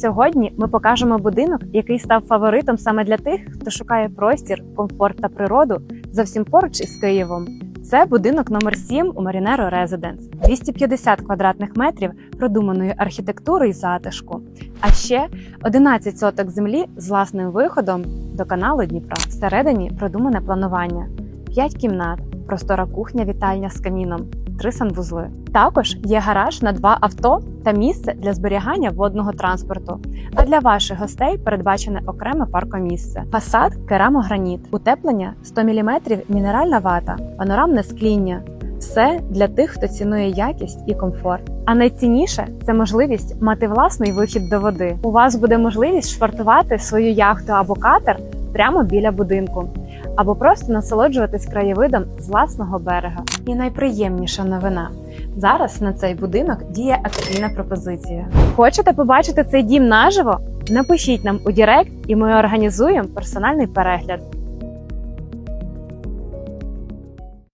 Сьогодні ми покажемо будинок, який став фаворитом саме для тих, хто шукає простір, комфорт та природу зовсім поруч із Києвом. Це будинок номер 7 у Марінеро Резиденс. 250 квадратних метрів продуманої архітектури і затишку. А ще 11 соток землі з власним виходом до каналу Дніпра. Всередині продумане планування, 5 кімнат, простора кухня, вітальня з каміном, три санвузли. Також є гараж на два авто та місце для зберігання водного транспорту. А для ваших гостей передбачене окреме паркомісце. Фасад керамограніт, утеплення 100 мм мінеральна вата, панорамне скління. Все для тих, хто цінує якість і комфорт. А найцінніше це можливість мати власний вихід до води. У вас буде можливість швартувати свою яхту або катер прямо біля будинку, або просто насолоджуватись краєвидом з власного берега. І найприємніша новина. Зараз на цей будинок діє акційна пропозиція. Хочете побачити цей дім наживо? Напишіть нам у Дірект, і ми організуємо персональний перегляд.